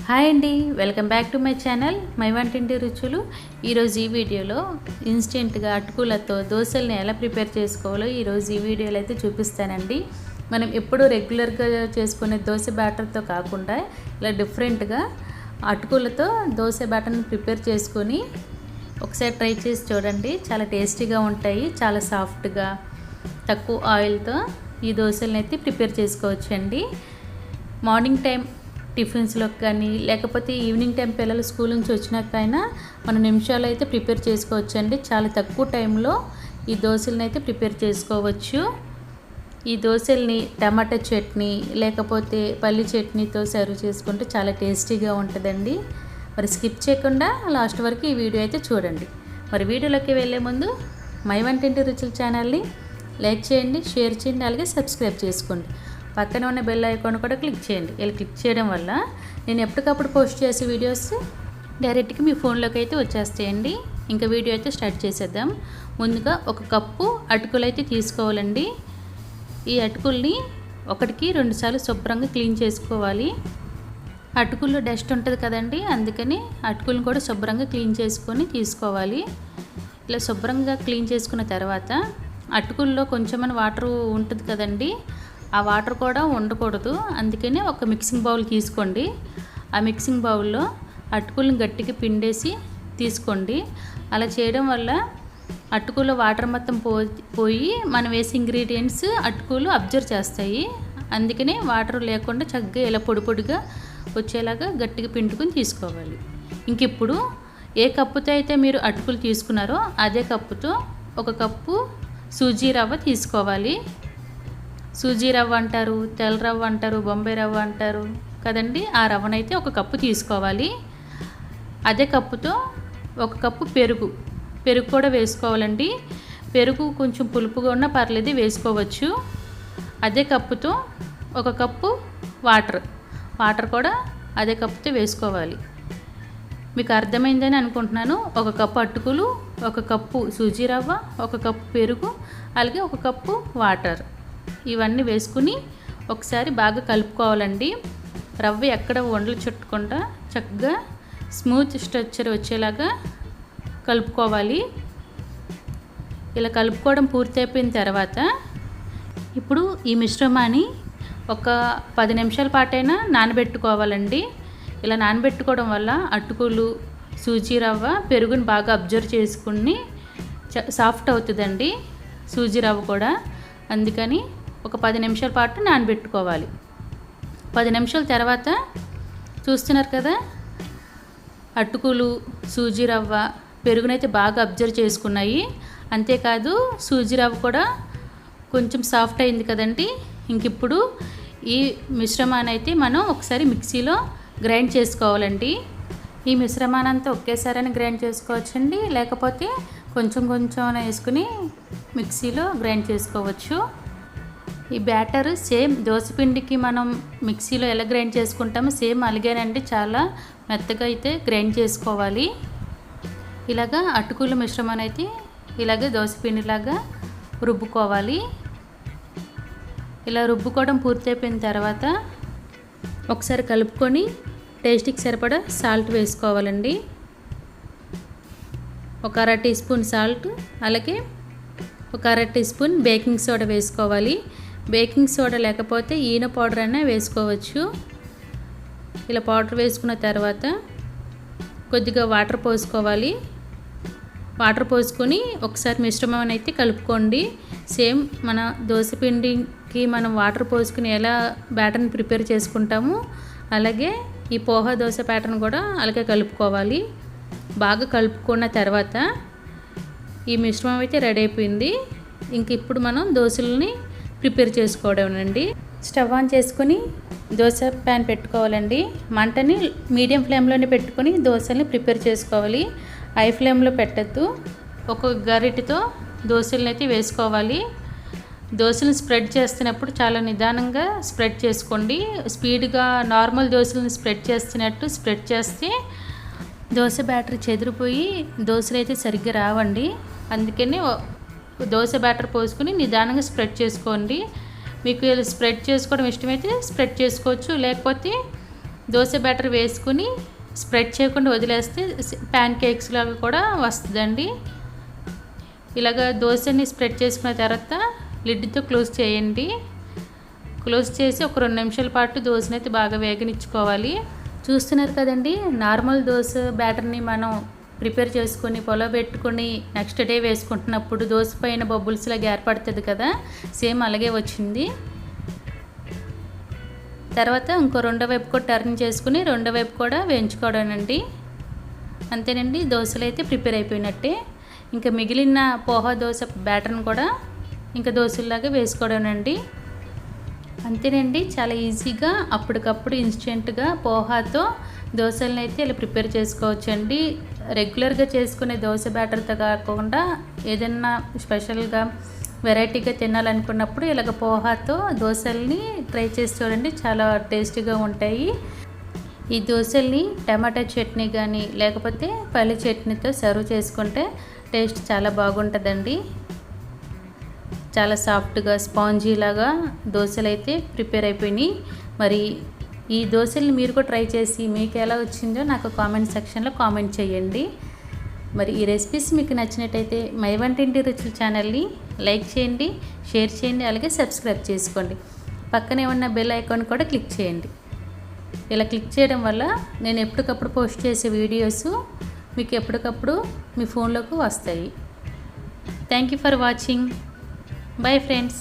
Hi అండి welcome back to my channel my వంటింటి రుచులు. ఈరోజు ఈ వీడియోలో ఇన్స్టెంట్గా అటుకులతో దోశల్ని ఎలా ప్రిపేర్ చేసుకోవాలో ఈరోజు ఈ వీడియోలో అయితే చూపిస్తానండి. మనం ఎప్పుడూ రెగ్యులర్గా చేసుకునే దోశ బ్యాటర్తో కాకుండా ఇలా డిఫరెంట్గా అటుకులతో దోశ బ్యాటర్ని ప్రిపేర్ చేసుకొని ఒకసారి ట్రై చేసి చూడండి. చాలా టేస్టీగా ఉంటాయి చాలా సాఫ్ట్గా తక్కువ ఆయిల్తో ఈ దోశలను అయితే ప్రిపేర్ చేసుకోవచ్చండి. మార్నింగ్ టైం టిఫిన్స్లోకి కానీ లేకపోతే ఈవినింగ్ టైం పిల్లలు స్కూల్ నుంచి వచ్చినాకైనా మన నిమిషాలు అయితే ప్రిపేర్ చేసుకోవచ్చు అండి చాలా తక్కువ టైంలో ఈ దోశలను అయితే ప్రిపేర్ చేసుకోవచ్చు. ఈ దోశల్ని టమాటా చట్నీ లేకపోతే పల్లి చట్నీతో సర్వ్ చేసుకుంటే చాలా టేస్టీగా ఉంటుందండి. మరి స్కిప్ చేయకుండా లాస్ట్ వరకు ఈ వీడియో అయితే చూడండి. మరి వీడియోలోకి వెళ్ళే ముందు మై వంటింటి రుచుల ఛానల్ని లైక్ చేయండి షేర్ చేయండి అలాగే సబ్స్క్రైబ్ చేసుకోండి. పక్కన ఉన్న బెల్ ఐకాన్ కూడా క్లిక్ చేయండి. ఇలా క్లిక్ చేయడం వల్ల నేను ఎప్పటికప్పుడు పోస్ట్ చేసే వీడియోస్ డైరెక్ట్గా మీ ఫోన్లోకి అయితే వచ్చేస్తాయండి. ఇంకా వీడియో అయితే స్టార్ట్ చేసేద్దాం. ముందుగా ఒక కప్పు అటుకులు అయితే తీసుకోవాలండి. ఈ అటుకుల్ని ఒకటికి రెండుసార్లు శుభ్రంగా క్లీన్ చేసుకోవాలి. అటుకుల్లో డస్ట్ ఉంటుంది కదండి అందుకని అటుకులను కూడా శుభ్రంగా క్లీన్ చేసుకొని తీసుకోవాలి. ఇలా శుభ్రంగా క్లీన్ చేసుకున్న తర్వాత అటుకుల్లో కొంచెం వాటర్ ఉంటుంది కదండి ఆ వాటర్ కూడా ఉండకూడదు అందుకనే ఒక మిక్సింగ్ బౌల్ తీసుకోండి. ఆ మిక్సింగ్ బౌల్లో అటుకులను గట్టిగా పిండేసి తీసుకోండి. అలా చేయడం వల్ల అటుకులు వాటర్ మొత్తం పో పోయి మనం వేసే ఇంగ్రీడియంట్స్ అటుకులు అబ్జర్వ్ చేస్తాయి. అందుకనే వాటర్ లేకుండా చక్కగా ఇలా పొడి పొడిగా వచ్చేలాగా గట్టిగా పిండుకొని తీసుకోవాలి. ఇంకెప్పుడు ఏ కప్పుతో అయితే మీరు అటుకులు తీసుకున్నారో అదే కప్పుతో ఒక కప్పు సూజీ రవ్వ తీసుకోవాలి. సూజీ రవ్వ అంటారు తెల్ల రవ్వ అంటారు బొంబాయి రవ్వ అంటారు. కదండి? ఆ రవ్వనైతే ఒక కప్పు తీసుకోవాలి. అదే కప్పుతో ఒక కప్పు పెరుగు. పెరుగు కూడా వేసుకోవాలండి. పెరుగు కొంచెం పులుపుగా ఉన్నా పర్లేదు వేసుకోవచ్చు. అదే కప్పుతో ఒక కప్పు వాటర్. వాటర్ కూడా అదే కప్పుతో వేసుకోవాలి. మీకు అర్థమైందని అనుకుంటున్నాను. ఒక కప్పు అటుకులు ఒక కప్పు సూజీ రవ్వ ఒక కప్పు పెరుగు అలాగే ఒక కప్పు వాటర్. ఇవన్నీ వేసుకుని ఒకసారి బాగా కలుపుకోవాలండి. రవ్వ ఎక్కడ వండలు చుట్టకుండా చక్కగా స్మూత్ స్ట్రక్చర్ వచ్చేలాగా కలుపుకోవాలి. ఇలా కలుపుకోవడం పూర్తయిపోయిన తర్వాత ఇప్పుడు ఈ మిశ్రమాన్ని ఒక పది నిమిషాల పాటైనా నానబెట్టుకోవాలండి. ఇలా నానబెట్టుకోవడం వల్ల అటుకులు సూజీ రవ్వ పెరుగుని బాగా అబ్జర్వ్ చేసుకుని సాఫ్ట్ అవుతుందండి. సూజీ రవ్వ కూడా. అందుకని ఒక పది నిమిషాల పాటు నానబెట్టుకోవాలి. పది నిమిషాల తర్వాత చూస్తున్నారు కదా? అటుకులు సూజీ రవ్వ పెరుగునైతే బాగా అబ్జర్వ్ చేసుకున్నాయి. అంతేకాదు సూజీ రవ్వ కూడా కొంచెం సాఫ్ట్ అయింది కదండి. ఇంక ఇప్పుడు ఈ మిశ్రమాన్ని అయితే మనం ఒకసారి మిక్సీలో గ్రైండ్ చేసుకోవాలండి. ఈ మిశ్రమానంతా ఒకేసారి గ్రైండ్ చేసుకోవచ్చండి. లేకపోతే కొంచెం కొంచెం వేసుకుని మిక్సీలో గ్రైండ్ చేసుకోవచ్చు. ఈ బ్యాటర్ సేమ్ దోశపిండికి మనం మిక్సీలో ఎలా గ్రైండ్ చేసుకుంటామో సేమ్ అలాగేనండి. చాలా మెత్తగా అయితే గ్రైండ్ చేసుకోవాలి. ఇలాగా అటుకుల మిశ్రమం అయితే ఇలాగే దోశపిండిలాగా రుబ్బుకోవాలి. ఇలా రుబ్బుకోవడం పూర్తయిపోయిన తర్వాత ఒకసారి కలుపుకొని టేస్ట్కి సరిపడా సాల్ట్ వేసుకోవాలండి. ఒక అర టీ స్పూన్ సాల్ట్ అలాగే ఒక అర టీ స్పూన్ బేకింగ్ సోడా వేసుకోవాలి. బేకింగ్ సోడా లేకపోతే ఈన పౌడర్ అయినా వేసుకోవచ్చు. ఇలా పౌడర్ వేసుకున్న తర్వాత కొద్దిగా వాటర్ పోసుకోవాలి. వాటర్ పోసుకొని ఒకసారి మిశ్రమం అయితే కలుపుకోండి. సేమ్ మన దోశపిండికి మనం వాటర్ పోసుకుని ఎలా బ్యాటర్ని ప్రిపేర్ చేసుకుంటామో అలాగే ఈ పోహా దోశ ప్యాటర్న్ కూడా అలాగే కలుపుకోవాలి. బాగా కలుపుకున్న తర్వాత ఈ మిశ్రమం అయితే రెడీ అయిపోయింది. ఇంక ఇప్పుడు మనం దోశలని ప్రిపేర్ చేసుకోవడం అండి స్టవ్ ఆన్ చేసుకొని దోశ ప్యాన్ పెట్టుకోవాలండి. మంటని మీడియం ఫ్లేమ్లోనే పెట్టుకొని దోశల్ని ప్రిపేర్ చేసుకోవాలి. హై ఫ్లేమ్లో పెట్టద్దు. ఒక గరిటితో దోశలను అయితే వేసుకోవాలి. దోశలను స్ప్రెడ్ చేస్తున్నప్పుడు చాలా నిదానంగా స్ప్రెడ్ చేసుకోండి. స్పీడ్గా నార్మల్ దోశలను స్ప్రెడ్ చేస్తున్నట్టు స్ప్రెడ్ చేస్తే దోశ బ్యాటరీ చెదిరిపోయి దోశలు అయితే సరిగ్గా రావండి. అందుకని దోశ బ్యాటర్ పోసుకుని నిదానంగా స్ప్రెడ్ చేసుకోండి. మీకు స్ప్రెడ్ చేసుకోవడం ఇష్టమైతే స్ప్రెడ్ చేసుకోవచ్చు. లేకపోతే దోశ బ్యాటర్ వేసుకుని స్ప్రెడ్ చేయకుండా వదిలేస్తే ప్యాన్ కేక్స్ లాగా కూడా వస్తుందండి. ఇలాగ దోశని స్ప్రెడ్ చేసుకున్న తర్వాత లిడ్తో క్లోజ్ చేయండి. క్లోజ్ చేసి ఒక రెండు నిమిషాల పాటు దోశని అయితే బాగా వేగనిచ్చుకోవాలి. చూస్తున్నారు కదండి నార్మల్ దోశ బ్యాటర్ని మనం ప్రిపేర్ చేసుకొని పొలం పెట్టుకొని నెక్స్ట్ డే వేసుకుంటున్నప్పుడు దోశ పైన బబుల్స్ లాగా ఏర్పడుతుంది కదా సేమ్ అలాగే వచ్చింది. తర్వాత ఇంకో రెండో వైపు కూడా టర్న్ చేసుకుని రెండో వైపు కూడా వేయించుకోవడానండి. అంతేనండి దోశలు అయితే ప్రిపేర్ అయిపోయినట్టే. ఇంకా మిగిలిన పోహా దోశ బ్యాటర్ని కూడా ఇంకా దోశల్లాగా వేసుకోవడానండి. అంతేనండి చాలా ఈజీగా అప్పటికప్పుడు ఇన్స్టెంట్గా పోహాతో దోశలను అయితే ఇలా ప్రిపేర్ చేసుకోవచ్చండి. రెగ్యులర్గా చేసుకునే దోశ బ్యాటర్తో కాకుండా ఏదైనా స్పెషల్గా వెరైటీగా తినాలనుకున్నప్పుడు ఇలాగ పోహాతో దోశల్ని ట్రై చేసి చూడండి. చాలా టేస్టీగా ఉంటాయి. ఈ దోశల్ని టమాటా చట్నీ కానీ లేకపోతే పల్లి చట్నీతో సర్వ్ చేసుకుంటే టేస్ట్ చాలా బాగుంటుందండి. చాలా సాఫ్ట్గా స్పాంజీ లాగా దోశలు అయితే ప్రిపేర్ అయిపోయినాయి. మరి ఈ దోశల్ని మీరు కూడా ట్రై చేసి మీకు ఎలా వచ్చిందో నాకు కామెంట్ సెక్షన్లో కామెంట్ చేయండి. మరి ఈ రెసిపీస్ మీకు నచ్చినట్టయితే మై వంటింటి రుచుల ఛానల్ని లైక్ చేయండి షేర్ చేయండి అలాగే సబ్స్క్రైబ్ చేసుకోండి. పక్కనే ఉన్న బెల్ ఐకాన్ కూడా క్లిక్ చేయండి. ఇలా క్లిక్ చేయడం వల్ల నేను ఎప్పటికప్పుడు పోస్ట్ చేసే వీడియోస్ మీకు ఎప్పటికప్పుడు మీ ఫోన్లోకి వస్తాయి. Thank you for watching. Bye friends.